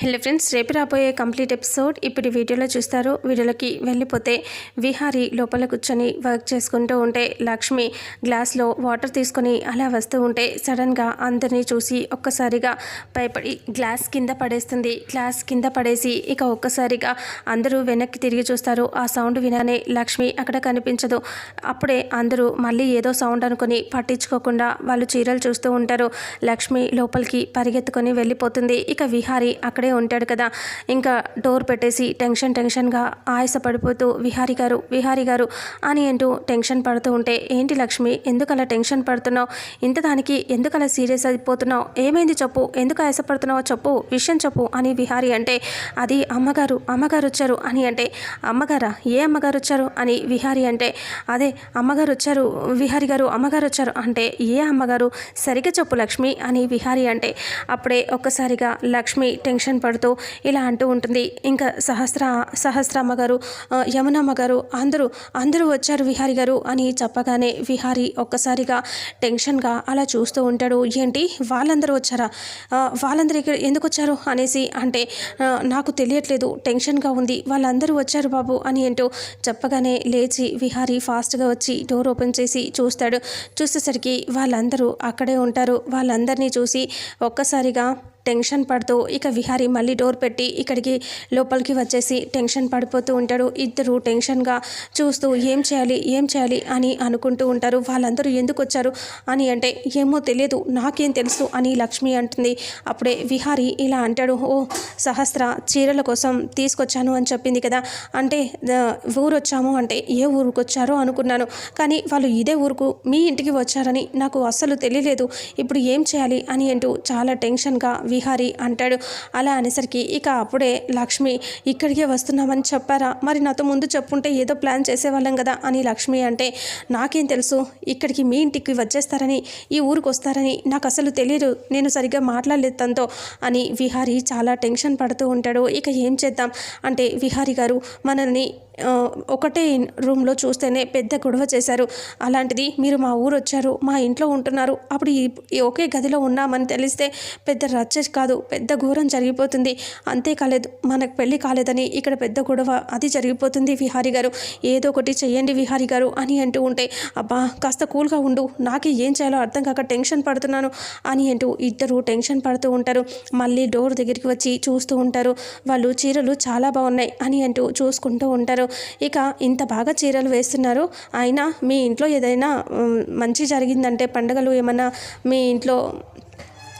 Hello friends రేపు రాబోయే complete episode ఇప్పుడు వీడియోలో చూస్తారు. వీడియోలోకి వెళ్ళిపోతే విహారీ లోపల కూర్చొని వర్క్ చేసుకుంటూ ఉంటే లక్ష్మి గ్లాస్లో వాటర్ తీసుకొని అలా వస్తూ ఉంటే సడన్గా అందరినీ చూసి ఒక్కసారిగా భయపడి గ్లాస్ కింద పడేస్తుంది. గ్లాస్ కింద పడేసి ఇక ఒక్కసారిగా అందరూ వెనక్కి తిరిగి చూస్తారు. ఆ సౌండ్ వినానే లక్ష్మి అక్కడ కనిపించదు. అప్పుడే అందరూ మళ్ళీ ఏదో సౌండ్ అనుకొని పట్టించుకోకుండా వాళ్ళు చీరలు చూస్తూ ఉంటారు. లక్ష్మి లోపలికి పరిగెత్తుకొని వెళ్ళిపోతుంది. ఇక విహారీ అక్కడే ఉంటాడు కదా. ఇంకా డోర్ పెట్టేసి టెన్షన్ టెన్షన్గా ఆయాస పడిపోతూ విహారి గారు విహారి గారు అని అంటూ టెన్షన్ పడుతూ ఉంటే ఏంటి లక్ష్మి ఎందుకు అలా టెన్షన్ పడుతున్నావు? ఇంత దానికి ఎందుకు అలా సీరియస్ అయిపోతున్నావు? ఏమైంది చెప్పు? ఎందుకు ఆయాసపడుతున్నావో చెప్పు విషయం చెప్పు అని విహారి అంటే అది అమ్మగారు అమ్మగారు వచ్చారు అని అంటే అమ్మగారా ఏ అమ్మగారు వచ్చారు? అని విహారి అంటే అదే అమ్మగారు వచ్చారు విహారి గారు అమ్మగారు వచ్చారు అంటే ఏ అమ్మగారు? సరిగ్గా చెప్పు లక్ష్మి అని విహారి అంటే అప్పుడే ఒక్కసారిగా లక్ష్మి టెన్షన్ పడుతూ ఇలా అంటూ ఉంటుంది. ఇంకా సహస్ర సహస్రమ్మ గారు యమునమ్మ గారు అందరూ అందరూ వచ్చారు విహారి గారు అని చెప్పగానే విహారి ఒక్కసారిగా టెన్షన్గా అలా చూస్తూ ఉంటాడు. ఏంటి? వాళ్ళందరూ వచ్చారా? వాళ్ళందరూ ఇక్కడ ఎందుకు వచ్చారు? అనేసి అంటే నాకు తెలియట్లేదు. టెన్షన్గా ఉంది. వాళ్ళందరూ వచ్చారు బాబు అని అంటూ చెప్పగానే లేచి విహారి ఫాస్ట్గా వచ్చి డోర్ ఓపెన్ చేసి చూస్తాడు. చూసేసరికి వాళ్ళందరూ అక్కడే ఉంటారు. వాళ్ళందరినీ చూసి ఒక్కసారిగా టెన్షన్ పడుతూ ఇక విహారి మళ్ళీ డోర్ పెట్టి ఇక్కడికి లోపలికి వచ్చేసి టెన్షన్ పడిపోతూ ఉంటాడు. ఇద్దరు టెన్షన్గా చూస్తూ ఏం చేయాలి ఏం చేయాలి అని అనుకుంటూ ఉంటారు. వాళ్ళందరూ ఎందుకు వచ్చారు అని అంటే ఏమో తెలియదు నాకేం తెలుసు అని లక్ష్మి అంటుంది. అప్పుడే విహారి ఇలా అంటాడు ఓ సహస్ర చీరల కోసం తీసుకొచ్చాను అని చెప్పింది కదా. అంటే ఊరు వచ్చాము అంటే ఏ ఊరికి వచ్చారో అనుకున్నాను. కానీ వాళ్ళు ఇదే ఊరుకు మీ ఇంటికి వచ్చారని నాకు అస్సలు తెలియలేదు. ఇప్పుడు ఏం చేయాలి అని అంటూ చాలా టెన్షన్గా విహారీ అంటాడు. అలా అనేసరికి ఇక అప్పుడే లక్ష్మి ఇక్కడికే వస్తున్నామని చెప్పారా? మరి నాతో ముందు చెప్పుంటే ఏదో ప్లాన్ చేసేవాళ్ళం కదా అని లక్ష్మి అంటే నాకేం తెలుసు ఇక్కడికి మీ ఇంటికి వచ్చేస్తారని ఈ ఊరికి వస్తారని నాకు అసలు తెలియదు నేను సరిగ్గా మాట్లాడలేదు తనతో అని విహారీ చాలా టెన్షన్ పడుతూ ఉంటాడు. ఇక ఏం చేద్దాం? అంటే విహారీ గారు మనల్ని ఒకటే రూమ్లో చూస్తేనే పెద్ద గొడవ చేశారు. అలాంటిది మీరు మా ఊరు వచ్చారు మా ఇంట్లో ఉంటున్నారు. అప్పుడు ఈ ఒకే గదిలో ఉన్నామని తెలిస్తే పెద్ద రచ్చ కాదు పెద్ద ఘోరం జరిగిపోతుంది. అంతేకాలేదు మనకు పెళ్ళి కాలేదని ఇక్కడ పెద్ద గొడవ అది జరిగిపోతుంది విహారీ గారు. ఏదో ఒకటి చెయ్యండి విహారీ గారు అని అంటూ ఉంటే అబ్బా కాస్త కూల్గా ఉండు నాకే ఏం చేయాలో అర్థం కాక టెన్షన్ పడుతున్నాను అని అంటూ ఇద్దరు టెన్షన్ పడుతూ ఉంటారు. మళ్ళీ డోర్ దగ్గరికి వచ్చి చూస్తూ ఉంటారు. వాళ్ళు చీరలు చాలా బాగున్నాయి అని అంటూ చూసుకుంటూ ఉంటారు. ఇక ఇంత బాగా చీరలు వేస్తున్నారు. అయినా మీ ఇంట్లో ఏదైనా మంచి జరిగిందంటే పండగలు ఏమన్నా మీ ఇంట్లో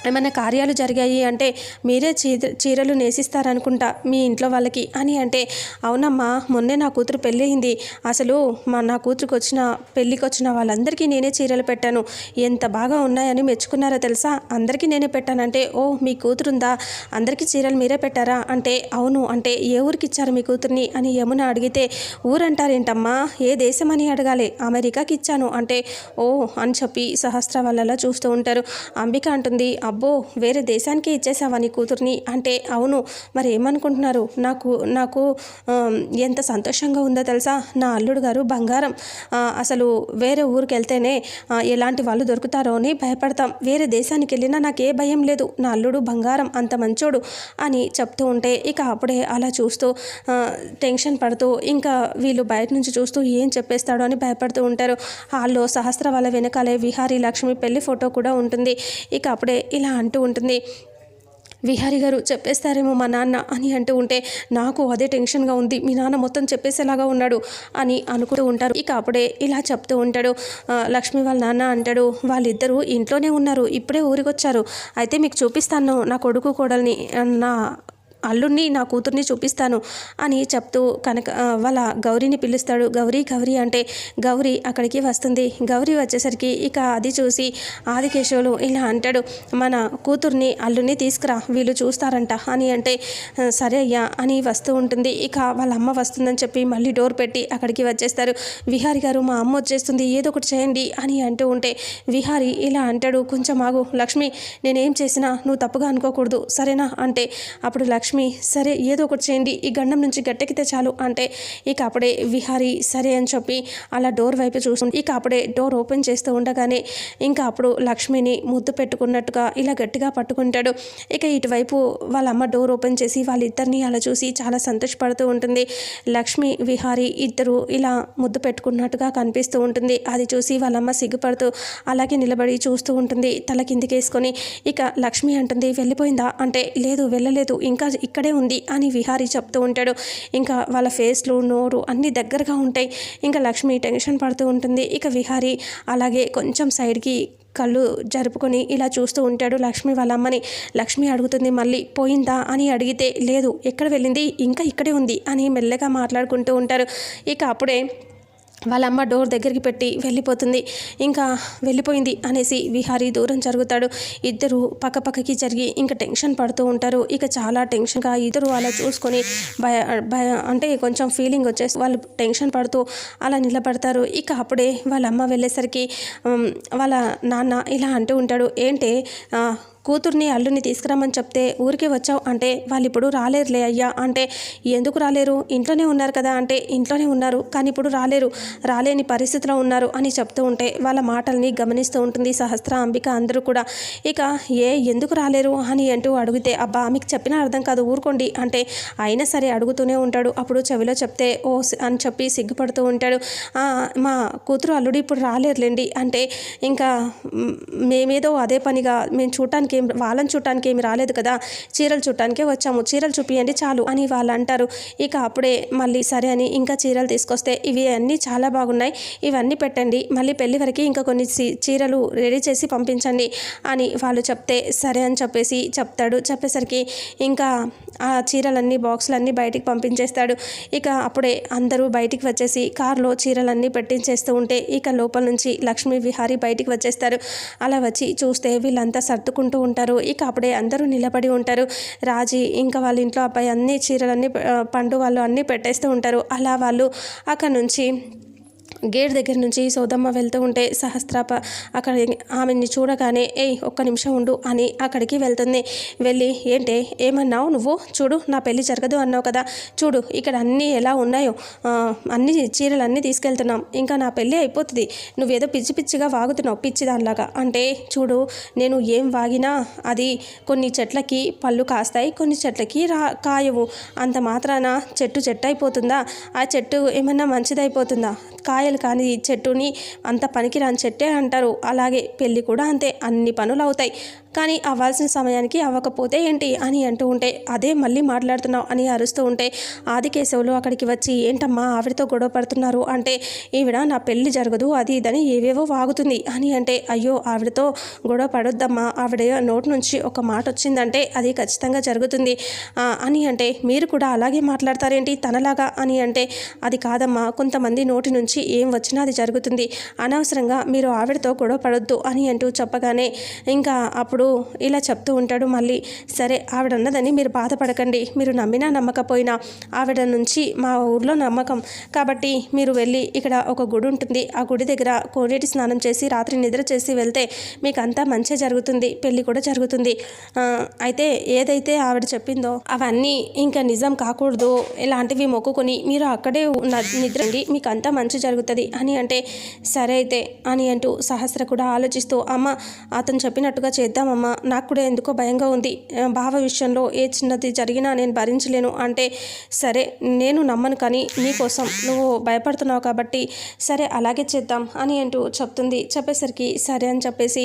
ఏమైనా కార్యాలు జరిగాయి అంటే మీరే చీర చీరలు నేసిస్తారనుకుంటా మీ ఇంట్లో వాళ్ళకి అని అంటే అవునమ్మా మొన్నే నా కూతురు పెళ్ళి అయింది అసలు మా నా కూతురికి వచ్చిన పెళ్ళికి వచ్చిన వాళ్ళందరికీ నేనే చీరలు పెట్టాను. ఎంత బాగా ఉన్నాయని మెచ్చుకున్నారో తెలుసా? అందరికీ నేనే పెట్టానంటే ఓ మీ కూతురుందా? అందరికీ చీరలు మీరే పెట్టారా? అంటే అవును అంటే ఏ ఊరికి ఇచ్చారు మీ కూతుర్ని అని యమున అడిగితే ఊరంటారేంటమ్మా? ఏ దేశం అని అడగాలి? అమెరికాకి ఇచ్చాను అంటే ఓ అని చెప్పి సహస్ర వాళ్ళలా చూస్తూ ఉంటారు. అంబిక అంటుంది అబ్బో వేరే దేశానికి ఇచ్చేసావా నీ కూతుర్ని? అంటే అవును మరి ఏమనుకుంటున్నారు? నాకు నాకు ఎంత సంతోషంగా ఉందో తెలుసా? నా అల్లుడు గారు బంగారం. అసలు వేరే ఊరికి వెళ్తేనే ఎలాంటి వాళ్ళు దొరుకుతారో అని భయపడతాం. వేరే దేశానికి వెళ్ళినా నాకు ఏ భయం లేదు. నా అల్లుడు బంగారం అంత మంచోడు అని చెప్తూ ఉంటే ఇక అప్పుడే అలా చూస్తూ టెన్షన్ పడుతూ ఇంకా వీళ్ళు బయట నుంచి చూస్తూ ఏం చెప్పేస్తాడో అని భయపడుతూ ఉంటారు. హాల్లో సహస్ర వాళ్ళ వెనకాలే విహారీ లక్ష్మి పెళ్ళి ఫోటో కూడా ఉంటుంది. ఇక అప్పుడే ఇలా అంటూ ఉంటుంది. విహారీ గారు చెప్పేస్తారేమో మా నాన్న అని అంటూ ఉంటే నాకు అదే టెన్షన్గా ఉంది. మీ నాన్న మొత్తం చెప్పేసేలాగా ఉన్నాడు అని అనుకుంటూ ఉంటారు. ఇక అప్పుడే ఇలా చెప్తూ ఉంటాడు. లక్ష్మి వాళ్ళ నాన్న అంటాడు వాళ్ళిద్దరూ ఇంట్లోనే ఉన్నారు ఇప్పుడే ఊరికొచ్చారు. అయితే మీకు చూపిస్తాను నా కొడుకు కోడల్ని నా అల్లుడిని నా కూతుర్ని చూపిస్తాను అని చెప్తూ కనక వాళ్ళ గౌరీని పిలుస్తాడు. గౌరీ గౌరీ అంటే గౌరీ అక్కడికి వస్తుంది. గౌరీ వచ్చేసరికి ఇక అది చూసి ఆదికేశవులు ఇలా అంటాడు మన కూతుర్ని అల్లుని తీసుకురా వీళ్ళు చూస్తారంట అని అంటే సరే అయ్యా అని వస్తూ ఉంటుంది. ఇక వాళ్ళ అమ్మ వస్తుందని చెప్పి మళ్ళీ డోర్ పెట్టి అక్కడికి వచ్చేస్తారు. విహారి గారు మా అమ్మ వచ్చేస్తుంది ఏదో ఒకటి చేయండి అని అంటూ ఉంటే విహారి ఇలా అంటాడు కొంచెం ఆగు లక్ష్మి నేనేం చేసినా నువ్వు తప్పుగా అనుకోకూడదు సరేనా? అంటే అప్పుడు లక్ష్మి లక్ష్మి సరే ఏదో ఒకటి చేయండి ఈ గండం నుంచి గట్టెక్కితే చాలు అంటే ఇక అప్పుడే విహారీ సరే అని చెప్పి అలా డోర్ వైపు చూస్తుంది ఇక అప్పుడే డోర్ ఓపెన్ చేస్తూ ఉండగానే ఇంకా అప్పుడు లక్ష్మిని ముద్దు పెట్టుకున్నట్టుగా ఇలా గట్టిగా పట్టుకుంటాడు. ఇక ఇటువైపు వాళ్ళ అమ్మ డోర్ ఓపెన్ చేసి వాళ్ళిద్దరిని అలా చూసి చాలా సంతోషపడుతూ ఉంటుంది. లక్ష్మి విహారీ ఇద్దరు ఇలా ముద్దు పెట్టుకున్నట్టుగా కనిపిస్తూ ఉంటుంది. అది చూసి వాళ్ళమ్మ సిగ్గుపడుతూ అలాగే నిలబడి చూస్తూ ఉంటుంది. తల కిందికేసుకొని ఇక లక్ష్మి అంటుంది వెళ్ళిపోయిందా? అంటే లేదు వెళ్ళలేదు. ఇంకా ఇక్కడే ఉంది అని విహారీ చెప్తూ ఉంటాడు. ఇంకా వాళ్ళ ఫేస్లు నోరు అన్నీ దగ్గరగా ఉంటాయి. ఇంకా లక్ష్మి టెన్షన్ పడుతూ ఉంటుంది. ఇక విహారీ అలాగే కొంచెం సైడ్కి కళ్ళు జరుపుకొని ఇలా చూస్తూ ఉంటాడు లక్ష్మి వాళ్ళ అమ్మని లక్ష్మి అడుగుతుంది మళ్ళీ పోయిందా? అని అడిగితే లేదు ఎక్కడ వెళ్ళింది? ఇంకా ఇక్కడే ఉంది అని మెల్లగా మాట్లాడుకుంటూ ఉంటారు. ఇక అప్పుడే వాళ్ళ అమ్మ డోర్ దగ్గరికి పెట్టి వెళ్ళిపోతుంది. ఇంకా వెళ్ళిపోయింది అనేసి విహారీ దూరం జరుగుతాడు. ఇద్దరు పక్కపక్కకి జరిగి ఇంకా టెన్షన్ పడుతూ ఉంటారు. ఇక చాలా టెన్షన్గా ఇద్దరు అలా చూసుకొని భయ భయ అంటే కొంచెం ఫీలింగ్ వచ్చేసి వాళ్ళు టెన్షన్ పడుతూ అలా నిలబడతారు. ఇక అప్పుడే వాళ్ళ అమ్మ వెళ్ళేసరికి వాళ్ళ నాన్న ఇలా అంటూ ఉంటాడు. ఏంటి కూతుర్ని అల్లుని తీసుకురమ్మని చెప్తే ఊరికే వచ్చావు అంటే వాళ్ళు ఇప్పుడు రాలేరులే అయ్యా అంటే ఎందుకు రాలేరు? ఇంట్లోనే ఉన్నారు కదా అంటే ఇంట్లోనే ఉన్నారు. కానీ ఇప్పుడు రాలేరు. రాలేని పరిస్థితిలో ఉన్నారు అని చెప్తూ ఉంటే వాళ్ళ మాటల్ని గమనిస్తూ ఉంటుంది సహస్ర అంబిక అందరూ కూడా. ఇక ఏ ఎందుకు రాలేరు అని అంటూ అడిగితే అబ్బా మీకు చెప్పిన అర్థం కాదు ఊరుకోండి. అంటే అయినా సరే అడుగుతూనే ఉంటాడు. అప్పుడు చెవిలో చెప్తే ఓ అని చెప్పి సిగ్గుపడుతూ ఉంటాడు. మా కూతురు అల్లుడు ఇప్పుడు రాలేరులేండి. అంటే ఇంకా మేమేదో అదే పనిగా మేము చూడటానికి ఏం వాళ్ళని చూడటానికి ఏమి రాలేదు కదా. చీరలు చూడటానికే వచ్చాము. చీరలు చూపియండి చాలు అని వాళ్ళు అంటారు. ఇక అప్పుడే మళ్ళీ సరే అని ఇంకా చీరలు తీసుకొస్తే ఇవి అన్నీ చాలా బాగున్నాయి. ఇవన్నీ పెట్టండి. మళ్ళీ పెళ్ళి వరకు ఇంకా కొన్ని చీరలు రెడీ చేసి పంపించండి అని వాళ్ళు చెప్తే సరే అని చెప్పేసి చెప్తాడు. చెప్పేసరికి ఇంకా ఆ చీరలన్నీ బాక్సులన్నీ బయటికి పంపించేస్తాడు. ఇక అప్పుడే అందరూ బయటికి వచ్చేసి కారులో చీరలన్నీ పెట్టించేస్తూ ఉంటే ఇక లోపల నుంచి లక్ష్మీ విహారీ బయటికి వచ్చేస్తారు. అలా వచ్చి చూస్తే వీళ్ళంతా సర్దుకుంటూ ఉంటారు. ఇక అప్పుడే అందరూ నిలబడి ఉంటారు. రాజీ ఇంకా వాళ్ళ ఇంట్లో అబ్బాయి అన్ని చీరలన్నీ పండు వాళ్ళు అన్నీ పెట్టేస్తూ ఉంటారు. అలా వాళ్ళు అక్కడ నుంచి గేట్ దగ్గర నుంచి సోదమ్మ వెళ్తూ ఉంటే సహస్రాప అక్కడ ఆమెని చూడగానే ఏయ్ ఒక్క నిమిషం ఉండు అని అక్కడికి వెళ్తుంది. వెళ్ళి ఏంటే ఏమన్నావు నువ్వు? చూడు నా పెళ్ళి జరగదు అన్నావు కదా. చూడు ఇక్కడ అన్నీ ఎలా ఉన్నాయో అన్ని చీరలు అన్నీ తీసుకెళ్తున్నాం. ఇంకా నా పెళ్ళి అయిపోతుంది. నువ్వేదో పిచ్చి పిచ్చిగా వాగుతున్నావు పిచ్చి దానిలాగా. అంటే చూడు నేను ఏం వాగినా అది కొన్ని చెట్లకి పళ్ళు కాస్తాయి కొన్ని చెట్లకి రా కాయవు. అంత మాత్రాన చెట్టు చెట్టు అయిపోతుందా ఆ చెట్టు ఏమన్నా మంచిదైపోతుందా కాయ కూరగాయలు కానీ చెట్టుని అంత పనికిరాని చెట్టే అంటారు. అలాగే పెళ్ళి కూడా అంతే. అన్ని పనులు అవుతాయి. కానీ అవ్వాల్సిన సమయానికి అవ్వకపోతే ఏంటి అని అంటూ ఉంటే అదే మళ్ళీ మాట్లాడుతున్నావు అని అరుస్తూ ఉంటే ఆదికేశవులు అక్కడికి వచ్చి ఏంటమ్మా ఆవిడతో గొడవ పడుతున్నారు అంటే ఈవిడ నా పెళ్ళి జరగదు అది ఇదని ఏవేవో వాగుతుంది అని అంటే అయ్యో ఆవిడతో గొడవ పడొద్దమ్మా ఆవిడ నోటి నుంచి ఒక మాట వచ్చిందంటే అది ఖచ్చితంగా జరుగుతుంది అని అంటే మీరు కూడా అలాగే మాట్లాడతారేంటి తనలాగా అని అంటే అది కాదమ్మా కొంతమంది నోటి నుంచి ఏం వచ్చినా అది జరుగుతుంది అనవసరంగా మీరు ఆవిడతో గొడవ పడొద్దు అని అంటూ చెప్పగానే ఇంకా అప్పుడు ఇలా చెప్తూ ఉంటాడు. మళ్ళీ సరే ఆవిడ అన్నదని మీరు బాధపడకండి. మీరు నమ్మినా నమ్మకపోయినా ఆవిడ నుంచి మా ఊర్లో నమ్మకం. కాబట్టి మీరు వెళ్ళి ఇక్కడ ఒక గుడి ఉంటుంది. ఆ గుడి దగ్గర కోనేటి స్నానం చేసి రాత్రి నిద్ర చేసి వెళ్తే మీకు అంతా మంచి జరుగుతుంది. పెళ్ళి కూడా జరుగుతుంది. అయితే ఏదైతే ఆవిడ చెప్పిందో అవన్నీ ఇంకా నిజం కాకూడదు. ఇలాంటివి మొక్కుకొని మీరు అక్కడే నిద్రండి మీకు అంతా మంచి జరుగుతుంది. అని అంటే సరే అయితే అని అంటూ సహస్ర కూడా ఆలోచిస్తూ అమ్మ అతను చెప్పినట్టుగా చేద్దాం చేద్దామమ్మా నాకు కూడా ఎందుకో భయంగా ఉంది. బావ విషయంలో ఏ చిన్నది జరిగినా నేను భరించలేను అంటే సరే నేను నమ్మను కానీ నీకోసం నువ్వు భయపడుతున్నావు కాబట్టి సరే అలాగే చేద్దాం అని అంటూ చెప్తుంది. చెప్పేసరికి సరే అని చెప్పేసి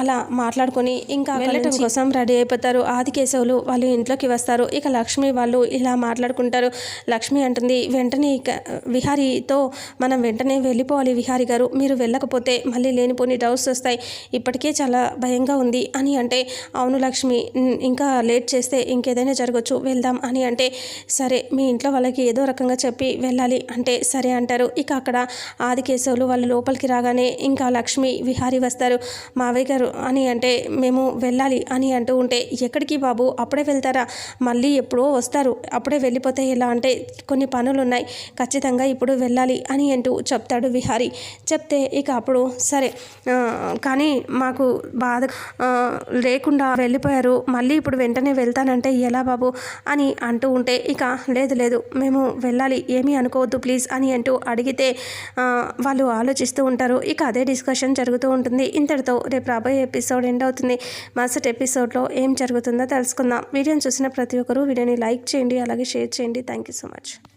అలా మాట్లాడుకొని ఇంకా వెళ్ళటం కోసం రెడీ అయిపోతారు. ఆది కేశవులు వాళ్ళు ఇంట్లోకి వస్తారు. ఇక లక్ష్మి వాళ్ళు ఇలా మాట్లాడుకుంటారు. లక్ష్మి అంటుంది వెంటనే ఇక విహారీతో మనం వెంటనే వెళ్ళిపోవాలి విహారీ గారు. మీరు వెళ్ళకపోతే మళ్ళీ లేనిపోని డౌట్స్ వస్తాయి. ఇప్పటికే చాలా భయంగా ఉంది. అని అంటే అవును లక్ష్మి ఇంకా లేట్ చేస్తే ఇంకేదైనా జరగచ్చు వెళ్దాం అని అంటే సరే మీ ఇంట్లో వాళ్ళకి ఏదో రకంగా చెప్పి వెళ్ళాలి అంటే సరే అంటారు. ఇక అక్కడ ఆదికేశవులు వాళ్ళు లోపలికి రాగానే ఇంకా లక్ష్మి విహారీ వస్తారు. మావయ్య గారు అని అంటే మేము వెళ్ళాలి అని అంటూ ఉంటే ఎక్కడికి బాబు? అప్పుడే వెళ్తారా? మళ్ళీ ఎప్పుడో వస్తారు. అప్పుడే వెళ్ళిపోతే ఎలా అంటే కొన్ని పనులు ఉన్నాయి ఖచ్చితంగా ఇప్పుడు వెళ్ళాలి అని అంటూ చెప్తాడు విహారీ. చెప్తే ఇక అప్పుడు సరే కానీ మాకు బాధ లేకుండా వెళ్ళిపోయారు. మళ్ళీ ఇప్పుడు వెంటనే వెళ్తానంటే ఎలా బాబు? అని అంటూ ఉంటే ఇక లేదు లేదు మేము వెళ్ళాలి ఏమీ అనుకోవద్దు ప్లీజ్ అని అంటూ అడిగితే వాళ్ళు ఆలోచిస్తూ ఉంటారు. ఇక అదే డిస్కషన్ జరుగుతూ ఉంటుంది. ఇంతటితో రేపు రాబోయే ఎపిసోడ్ ఎండ్ అవుతుంది. మరుసటి ఎపిసోడ్లో ఏం జరుగుతుందో తెలుసుకుందాం. వీడియోని చూసిన ప్రతి ఒక్కరూ వీడియోని లైక్ చేయండి అలాగే షేర్ చేయండి. Thank you so much.